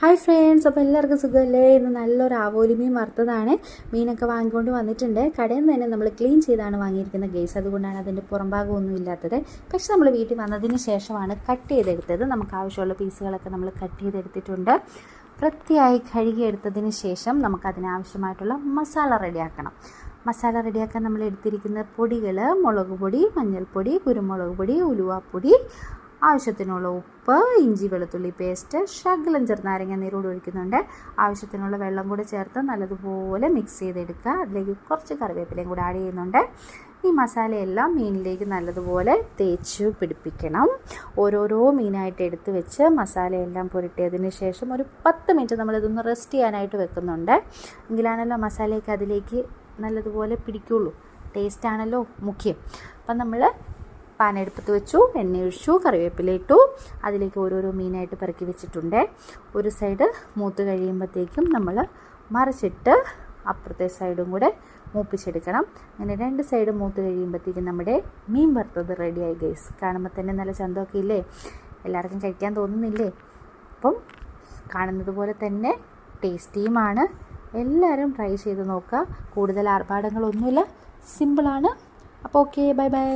Hi friends അപ്പോൾ എല്ലാവർക്കും സുഖമല്ലേ ഇന്ന് നല്ലൊരു ആവോലി മീൻ വറുത്തതാണ്. മീനൊക്കെ വാങ്ങിക്കൊണ്ട് വന്നിട്ടുണ്ട്. കടയിൽ നിന്ന് തന്നെ നമ്മൾ ക്ലീൻ ചെയ്താണ് വാങ്ങിയിരിക്കുന്ന ഗേസ് അതുകൊണ്ടാണ് അതിന്റെ പുറംഭാഗമൊന്നും ഇല്ലാത്തത്. പക്ഷെ നമ്മൾ വീട്ടിൽ വന്നതിന് ശേഷമാണ് കട്ട് ചെയ്തെടുത്തത്. നമുക്ക് ആവശ്യമുള്ള പീസുകളൊക്കെ നമ്മൾ കട്ട് ചെയ്തെടുത്തിട്ടുണ്ട്. വൃത്തിയായി കഴുകിയെടുത്തതിന് ശേഷം നമുക്ക് അതിനാവശ്യമായിട്ടുള്ള മസാല റെഡിയാക്കണം മസാല റെഡിയാക്കാൻ നമ്മൾ എടുത്തിരിക്കുന്ന പൊടികൾ മുളക് പൊടി മഞ്ഞൾപ്പൊടി കുരുമുളക് പൊടി ഉലുവാപ്പൊടി ആവശ്യത്തിനുള്ള ഉപ്പ് ഇഞ്ചി വെളുത്തുള്ളി പേസ്റ്റ് ശകലം ചെറുനാരങ്ങ നീരോട് ഒഴിക്കുന്നുണ്ട്. ആവശ്യത്തിനുള്ള വെള്ളം കൂടെ ചേർത്ത് നല്ലതുപോലെ മിക്സ് ചെയ്തെടുക്കുക. അതിലേക്ക് കുറച്ച് കറിവേപ്പിലയും കൂടെ ആഡ് ചെയ്യുന്നുണ്ട്. ഈ മസാലയെല്ലാം മീനിലേക്ക് നല്ലതുപോലെ തേച്ച് പിടിപ്പിക്കണം. ഓരോരോ മീനായിട്ട് എടുത്ത് വെച്ച് മസാലയെല്ലാം പുരട്ടിയതിന് ശേഷം ഒരു പത്ത് മിനിറ്റ് നമ്മളിതൊന്ന് റെസ്റ്റ് ചെയ്യാനായിട്ട് വെക്കുന്നുണ്ട്. എങ്കിലാണല്ലോ മസാലയൊക്കെ അതിലേക്ക് നല്ലതുപോലെ പിടിക്കുള്ളൂ. ടേസ്റ്റാണല്ലോ മുഖ്യം. അപ്പം നമ്മൾ പാനെടുപ്പത്ത് വെച്ചു എണ്ണ ഒഴിച്ചു കറിവേപ്പില ഇട്ടു. അതിലേക്ക് ഓരോരോ മീനായിട്ട് പെറുക്കി വെച്ചിട്ടുണ്ട്. ഒരു സൈഡ് മൂത്ത് കഴിയുമ്പോഴത്തേക്കും നമ്മൾ മറിച്ചിട്ട് അപ്പുറത്തെ സൈഡും കൂടെ മൂപ്പിച്ചെടുക്കണം. അങ്ങനെ രണ്ട് സൈഡ് മൂത്ത് കഴിയുമ്പോഴത്തേക്കും നമ്മുടെ മീൻ വറുത്തത് റെഡിയായി ഗൈസ് കാണുമ്പോൾ തന്നെ നല്ല ചന്തമൊക്കെ ഇല്ലേ? എല്ലാവർക്കും കഴിക്കാൻ തോന്നുന്നില്ലേ? അപ്പം കാണുന്നത് പോലെ തന്നെ ടേസ്റ്റിയുമാണ്. എല്ലാവരും ട്രൈ ചെയ്ത് നോക്കുക. കൂടുതൽ ആർഭാടങ്ങളൊന്നുമില്ല. സിമ്പിളാണ് അപ്പോൾ ഓക്കെ ബൈ ബൈ